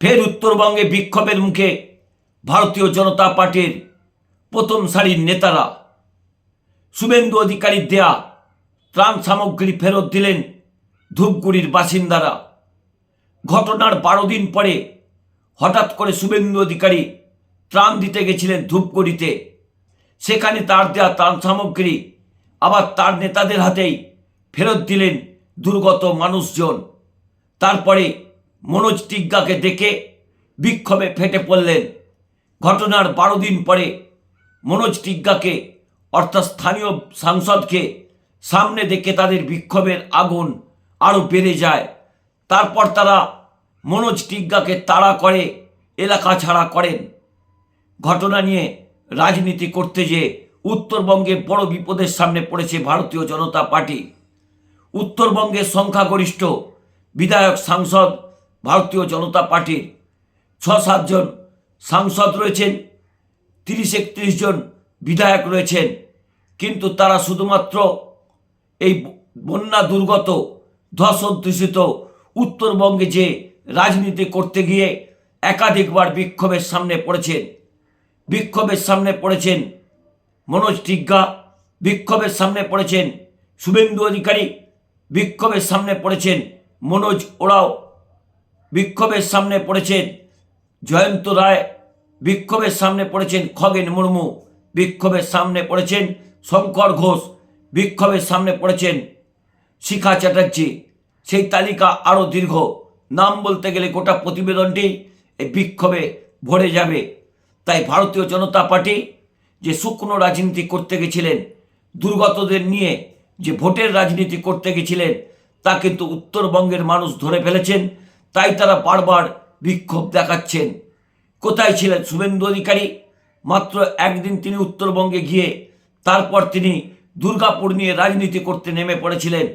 ফের উত্তরবঙ্গে বিক্ষোভের মুখে ভারতীয় জনতা পার্টির প্রথম সারির নেতারা। শুভেন্দু অধিকারীর দেয়া ত্রাণ সামগ্রী ফেরত দিলেন ধূপগুড়ির বাসিন্দারা। ঘটনার বারো দিন পরে হঠাৎ করে শুভেন্দু অধিকারী ত্রাণ দিতে গেছিলেন ধূপগুড়িতে। সেখানে তার দেওয়া ত্রাণ সামগ্রী আবার তার নেতাদের হাতেই ফেরত দিলেন দুর্গত মানুষজন। তারপরে মনোজ টিগ্গাকে দেখে বিক্ষোভে ফেটে পড়লেন। ঘটনার বারো দিন পরে মনোজ টিগ্গাকে, অর্থাৎ স্থানীয় সাংসদকে, সামনে দেখে তাদের বিক্ষোভের আগুন আরও বেড়ে যায়। তারপর তারা মনোজ টিগ্গাকে তাড়া করে, এলাকা ছাড়া করেন। ঘটনা নিয়ে রাজনীতি করতে যে উত্তরবঙ্গে বড় বিপদের সামনে পড়েছে ভারতীয় জনতা পার্টি। উত্তরবঙ্গের সংখ্যাগরিষ্ঠ বিধায়ক সাংসদ ভারতীয় জনতা পার্টির ছ সাতজন সাংসদ রয়েছেন তিরিশ একত্রিশ জন বিধায়ক রয়েছেন। কিন্তু তারা শুধুমাত্র এই বন্যা দুর্গত দূষিত উত্তরবঙ্গে যে রাজনীতি করতে গিয়ে একাধিকবার বিক্ষোভের সামনে পড়েছেন, বিক্ষোভের সামনে পড়েছেন মনোজ টিগ্গা, বিক্ষোভের সামনে পড়েছেন শুভেন্দু অধিকারী, বিক্ষোভের সামনে পড়েছেন মনোজ ওরাও। বিক্ষোভের সামনে পড়েছেন জয়ন্ত রায়, বিক্ষোভের সামনে পড়েছেন খগেন মুর্মু, বিক্ষোভের সামনে পড়েছেন শঙ্কর ঘোষ, বিক্ষোভের সামনে পড়েছেন শিখা চ্যাটার্জি। সেই তালিকা আরও দীর্ঘ। নাম বলতে গেলে গোটা প্রতিবেদনটি এই বিক্ষোভে ভরে যাবে। তাই ভারতীয় জনতা পার্টি যে শুকনো রাজনীতি করতে গেছিলেন, দুর্গতদের নিয়ে যে ভোটের রাজনীতি করতে গেছিলেন, তা কিন্তু উত্তরবঙ্গের মানুষ ধরে ফেলেছেন। তাই তারা বারবার বিক্ষোভ দেখাচ্ছেন। কোথায় ছিলেন শুভেন্দু অধিকারী? মাত্র একদিন তিনি উত্তরবঙ্গে গিয়ে, তারপর তিনি দুর্গাপুর নিয়ে রাজনীতি করতে নেমে পড়েছিলেন।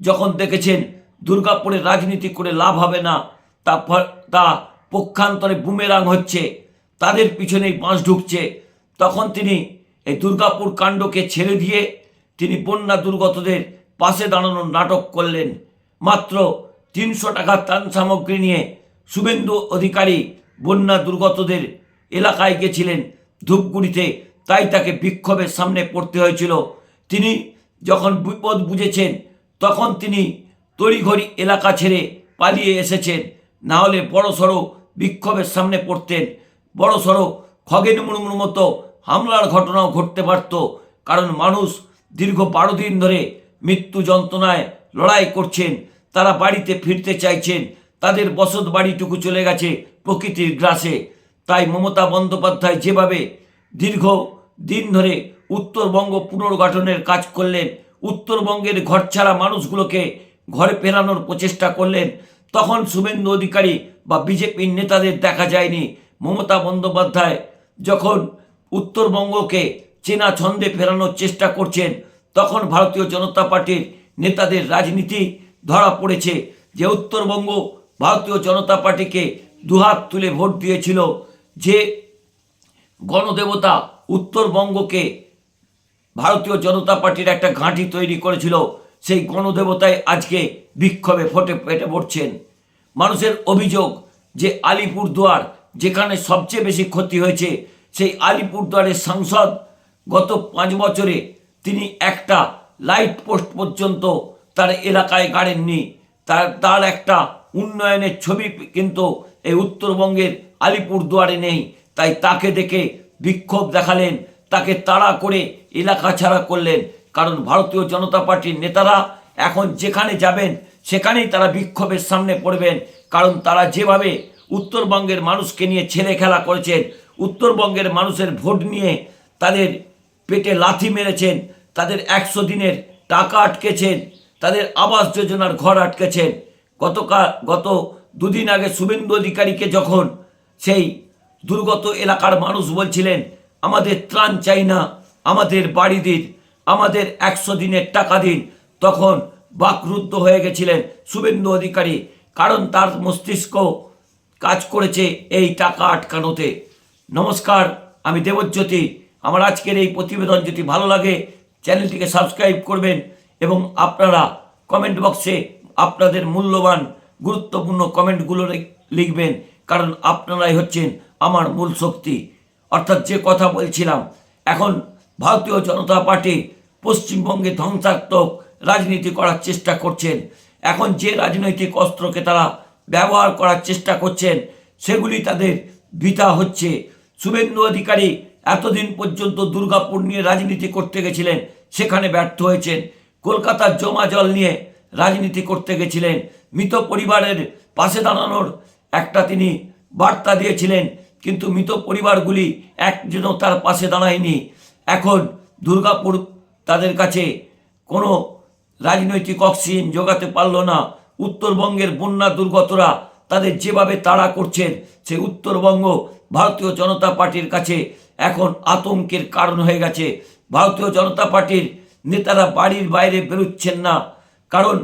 যখন দেখেছেন দুর্গাপুরে রাজনীতি করে লাভ হবে না, তা তা পক্ষান্তরে বুমেরাং হচ্ছে, তাদের পিছনেই বাঁশ ঢুকছে। তখন তিনি এই দুর্গাপুর কাণ্ডকে ছেড়ে দিয়ে তিনি বন্যা দুর্গতদের পাশে দাঁড়ানোর নাটক করলেন। মাত্র তিনশো টাকার ত্রাণ সামগ্রী নিয়ে শুভেন্দু অধিকারী বন্যা দুর্গতদের এলাকায় গেছিলেন ধূপগুড়িতে। তাই তাকে বিক্ষোভের সামনে পড়তে হয়েছিল। তিনি যখন বিপদ বুঝেছেন, তখন তিনি তড়িঘড়ি এলাকা ছেড়ে পালিয়ে এসেছেন। না হলে বড় সড়ো বিক্ষোভের সামনে পড়তেন। বড় সড়ো খগেন মুর্মুর মতো হামলার ঘটনাও ঘটতে পারত। কারণ মানুষ দীর্ঘ বারো দিন ধরে মৃত্যু যন্ত্রণায় লড়াই করছেন। তারা বাড়িতে ফিরতে চাইছেন। তাদের বসত বাড়িটুকু চলে গেছে প্রকৃতির গ্রাসে। তাই মমতা বন্দ্যোপাধ্যায় যেভাবে দীর্ঘ দিন ধরে উত্তরবঙ্গ পুনর্গঠনের কাজ করলেন, উত্তরবঙ্গের ঘরছাড়া মানুষগুলোকে ঘরে ফেরানোর প্রচেষ্টা করলেন, তখন শুভেন্দু অধিকারী বা বিজেপির নেতাদের দেখা যায়নি। মমতা বন্দ্যোপাধ্যায় যখন উত্তরবঙ্গকে চেনা ছন্দে ফেরানোর চেষ্টা করছেন, তখন ভারতীয় জনতা পার্টির নেতাদের রাজনীতি ধরা পড়েছে যে উত্তরবঙ্গ ভারতীয় জনতা পার্টিকে দুহাত তুলে ভোট দিয়েছিল যে গণদেবতা উত্তরবঙ্গকে ভারতীয় জনতা পার্টির একটা ঘাঁটি তৈরি করেছিল, সেই গণদেবতায় আজকে বিক্ষোভে ফটে পেটে পড়ছেন। মানুষের অভিযোগ যে আলিপুরদুয়ার যেখানে সবচেয়ে বেশি ক্ষতি হয়েছে, সেই আলিপুরদুয়ারের সাংসদ গত পাঁচ বছরে তিনি একটা লাইট পোস্ট পর্যন্ত তার এলাকায় গাড়েননি তার তার একটা উন্নয়নের ছবি কিন্তু এই উত্তরবঙ্গের আলিপুরদুয়ারে নেই। তাই তাকে দেখে বিক্ষোভ দেখালেন, তাকে তাড়া করে এলাকা ছাড়া করলেন। কারণ ভারতীয় জনতা পার্টির নেতারা এখন যেখানে যাবেন, সেখানেই তারা বিক্ষোভের সামনে পড়বেন। কারণ তারা যেভাবে উত্তরবঙ্গের মানুষকে নিয়ে ছেলে খেলা করেছেন, উত্তরবঙ্গের মানুষের ভোট নিয়ে তাদের পেটে লাথি মেরেছেন, তাদের একশো দিনের টাকা আটকেছেন তাদের আবাস যোজনার ঘর আটকেছেন। গতকাল, গত দুদিন আগে শুভেন্দু অধিকারীকে যখন সেই দুর্গত এলাকার মানুষ বলছিলেন, আমাদের ত্রাণ চাই না, আমাদের বাড়ি দিন, আমাদের একশো দিনের টাকা দিন, তখন বাকরুদ্ধ হয়ে গেছিলেন শুভেন্দু অধিকারী, কারণ তার মস্তিষ্ক কাজ করেছে এই টাকা আটকানোতে। নমস্কার, আমি দেবজ্যোতি। আমার আজকের এই প্রতিবেদন যদি ভালো লাগে, চ্যানেলটিকে সাবস্ক্রাইব করবেন। এবং আপনারা কমেন্ট বক্সে আপনাদের মূল্যবান, গুরুত্বপূর্ণ কমেন্টগুলো লিখবেন। কারণ আপনারাই হচ্ছেন আমার মূল শক্তি। অর্থাৎ যে কথা বলছিলাম, এখন ভারতীয় জনতা পার্টি পশ্চিমবঙ্গে ধ্বংসাত্মক রাজনীতি করার চেষ্টা করছেন। এখন যে রাজনৈতিক অস্ত্রকে তারা ব্যবহার করার চেষ্টা করছেন, সেগুলি তাদের বৃথা হচ্ছে। শুভেন্দু অধিকারী এতদিন পর্যন্ত দুর্গাপুর নিয়ে রাজনীতি করতে গেছিলেন, সেখানে ব্যর্থ হয়েছেন। কলকাতার জমা জল নিয়ে রাজনীতি করতে গেছিলেন। মৃত পরিবারের পাশে দাঁড়ানোর একটা তিনি বার্তা দিয়েছিলেন, কিন্তু মৃত পরিবারগুলি একজনও তার পাশে দাঁড়ায়নি। এখন দুর্গাপুর তাদের কাছে কোনো রাজনৈতিক অক্সিজেন যোগাতে পারল না। উত্তরবঙ্গের বন্যা দুর্গতরা তাদের যেভাবে তাড়া করছেন, সে উত্তরবঙ্গ ভারতীয় জনতা পার্টির কাছে এখন আতঙ্কের কারণ হয়ে গেছে। ভারতীয় জনতা পার্টির নেতারা বাড়ির বাইরে বেরোচ্ছেন না। কারণ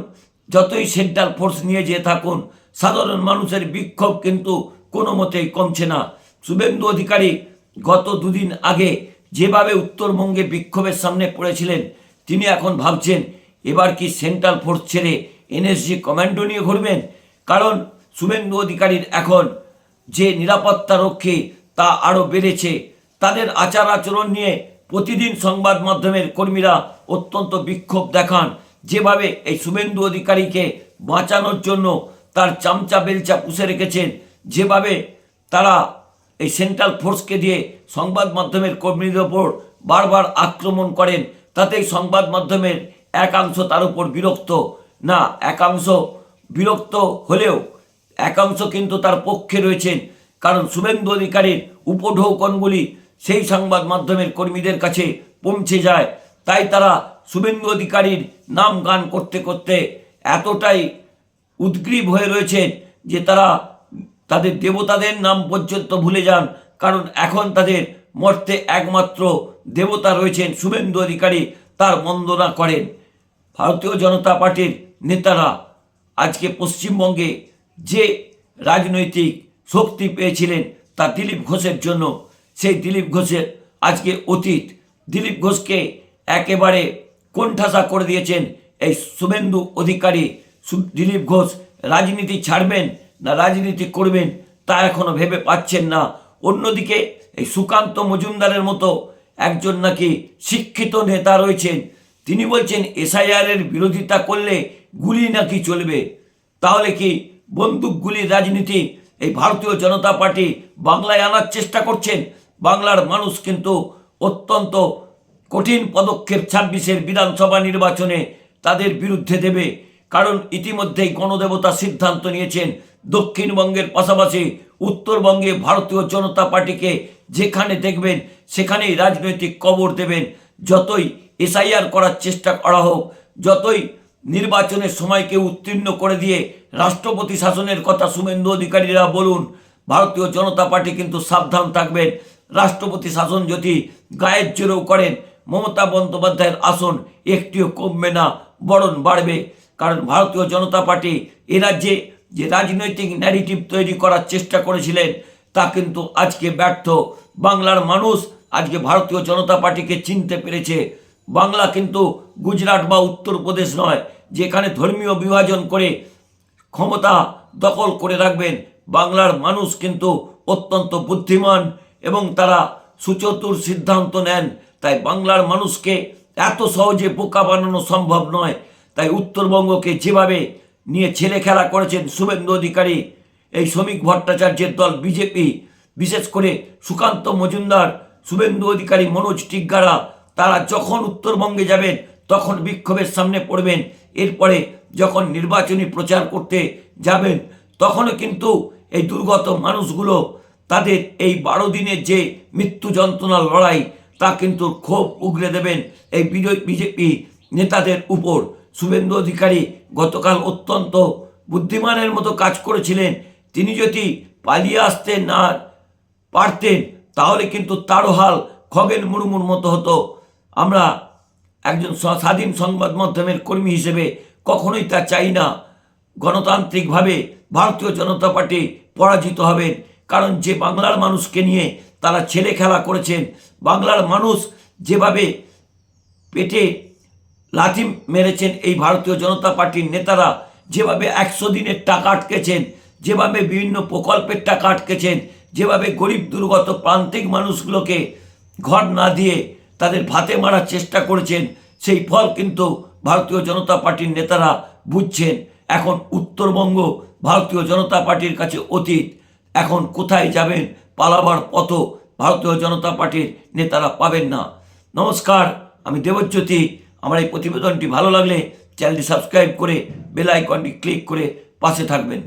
যতই সেন্ট্রাল ফোর্স নিয়ে যেয়ে থাকুন, সাধারণ মানুষের বিক্ষোভ কিন্তু কোনো মতেই কমছে না। শুভেন্দু অধিকারী গত দুদিন আগে যেভাবে উত্তরবঙ্গে বিক্ষোভের সামনে পড়েছিলেন, তিনি এখন ভাবছেন, এবার কি সেন্ট্রাল ফোর্স ছেড়ে এনএসজি কমান্ডো নিয়ে ঘুরবেন? কারণ শুভেন্দু অধিকারীর এখন যে নিরাপত্তা রক্ষী তা আরও বেড়েছে। তাদের আচার আচরণ নিয়ে প্রতিদিন সংবাদ মাধ্যমের কর্মীরা অত্যন্ত বিক্ষোভ দেখান। যেভাবে এই শুভেন্দু অধিকারীকে বাঁচানোর জন্য তার চামচা বেলচা পুষে রেখেছেন, যেভাবে তারা এই সেন্ট্রাল ফোর্সকে দিয়ে সংবাদ মাধ্যমের কর্মীদের ওপর বারবার আক্রমণ করেন, তাতেই সংবাদ মাধ্যমের একাংশ তার উপর বিরক্ত। না, একাংশ বিরক্ত হলেও একাংশ কিন্তু তার পক্ষে রয়েছেন, কারণ শুভেন্দু অধিকারীর উপঢৌকনগুলি সেই সংবাদ মাধ্যমের কর্মীদের কাছে পৌঁছে যায়। তাই তারা শুভেন্দু অধিকারীর নাম গান করতে করতে এতটাই উদ্গ্রীব হয়ে রয়েছেন যে তারা তাদের দেবতাদের নাম পর্যন্ত ভুলে যান। কারণ এখন তাদের মর্তে একমাত্র দেবতা রয়েছেন শুভেন্দু অধিকারী, তার বন্দনা করেন। ভারতীয় জনতা পার্টির নেতারা আজকে পশ্চিমবঙ্গে যে রাজনৈতিক শক্তি পেয়েছিলেন তা দিলীপ ঘোষের জন্য সেই দিলীপ ঘোষের আজকে অতীত। দিলীপ ঘোষকে একেবারে কোণঠাসা করে দিয়েছেন এই শুভেন্দু অধিকারী। দিলীপ ঘোষ রাজনীতি ছাড়বেন না রাজনীতি করবেন তা এখনও ভেবে পাচ্ছেন না। অন্যদিকে এই সুকান্ত মজুমদারের মতো একজন নাকি শিক্ষিত নেতা রয়েছেন। তিনি বলছেন এসআইআর এর বিরোধিতা করলে গুলি নাকি চলবে। তাহলে কি বন্দুকগুলির রাজনীতি এই ভারতীয় জনতা পার্টি বাংলায় আনার চেষ্টা করছেন? বাংলার মানুষ কিন্তু অত্যন্ত কঠিন পদক্ষেপ ছাব্বিশের বিধানসভা নির্বাচনে তাদের বিরুদ্ধে দেবে। কারণ ইতিমধ্যেই গণদেবতা সিদ্ধান্ত নিয়েছেন দক্ষিণবঙ্গের পাশাপাশি উত্তরবঙ্গে ভারতীয় জনতা পার্টিকে যেখানে দেখবেন সেখানেই রাজনৈতিক কবর দেবেন। যতই এসআইআর করার চেষ্টা করা হোক, যতই নির্বাচনের সময়কে উত্তীর্ণ করে দিয়ে রাষ্ট্রপতি শাসনের কথা শুভেন্দু অধিকারীরা বলুন, ভারতীয় জনতা পার্টি কিন্তু সাবধান থাকবেন। রাষ্ট্রপতি শাসন যদি গায়ের জোরেও করেন, মমতা বন্দ্যোপাধ্যায়ের আসন একটিও কমবে না, বরণ বাড়বে। কারণ ভারতীয় জনতা পার্টি এ রাজ্যে যে রাজনৈতিক ন্যারেটিভ তৈরি করার চেষ্টা করেছিলেন, তা কিন্তু আজকে ব্যর্থ। বাংলার মানুষ আজকে ভারতীয় জনতা পার্টিকে চিনতে পেরেছে। বাংলা কিন্তু গুজরাট বা উত্তরপ্রদেশ নয়, যেখানে ধর্মীয় বিভাজন করে ক্ষমতা দখল করে রাখবেন। বাংলার মানুষ কিন্তু অত্যন্ত বুদ্ধিমান। এবং তারা সুচতুর সিদ্ধান্ত নেন, তাই বাংলার মানুষকে এত সহজে বোকা বানানো সম্ভব নয়। তাই উত্তরবঙ্গকে যেভাবে নিয়ে ছেলে খেলা করেছেন শুভেন্দু অধিকারী, এই শ্রমিক ভট্টাচার্যের দল বিজেপি, বিশেষ করে সুকান্ত মজুমদার, শুভেন্দু অধিকারী মনোজ টিগ্গারা, তারা যখন উত্তরবঙ্গে যাবেন, তখন বিক্ষোভের সামনে পড়বেন। এরপরে যখন নির্বাচনী প্রচার করতে যাবেন, তখনও কিন্তু এই দুর্গত মানুষগুলো তাদের এই বারো দিনের যে মৃত্যু যন্ত্রণার লড়াই, তা কিন্তু ক্ষোভ উগরে দেবেন এই বিজয় বিজেপি নেতাদের উপর। শুভেন্দু অধিকারী গতকাল অত্যন্ত বুদ্ধিমানের মতো কাজ করেছিলেন। তিনি যদি পালিয়ে আসতে না পারতেন, তাহলে কিন্তু তারও হাল খগেন মুর্মুর মতো হতো। আমরা একজন স্বাধীন সংবাদ মাধ্যমের কর্মী হিসেবে কখনোই তা চাই না। গণতান্ত্রিকভাবে ভারতীয় জনতা পার্টি পরাজিত হবেন। কারণ যে বাংলার মানুষকে নিয়ে তারা ছেলে খেলা করেছেন, বাংলার মানুষ যেভাবে পেটে লাথি মেরেছেন এই ভারতীয় জনতা পার্টির নেতারা, যেভাবে একশো দিনের টাকা আটকেছেন, যেভাবে বিভিন্ন প্রকল্পের টাকা আটকেছেন, যেভাবে গরিব দুর্গত প্রান্তিক মানুষগুলোকে ঘর না দিয়ে তাদের ভাতে মারার চেষ্টা করেছেন, সেই ফল কিন্তু ভারতীয় জনতা পার্টির নেতারা বুঝছেন। এখন উত্তরবঙ্গ ভারতীয় জনতা পার্টির কাছে অতীত। এখন কোথায় যাবেন? পালাবার পথ ভারতীয় জনতা পার্টির নেতারা পাবেন না। নমস্কার, আমি দেবজ্যোতি। আমার এই প্রতিবেদনটি ভালো লাগলে চ্যানেলটি সাবস্ক্রাইব করে বেল আইকনটি ক্লিক করে পাশে থাকবেন।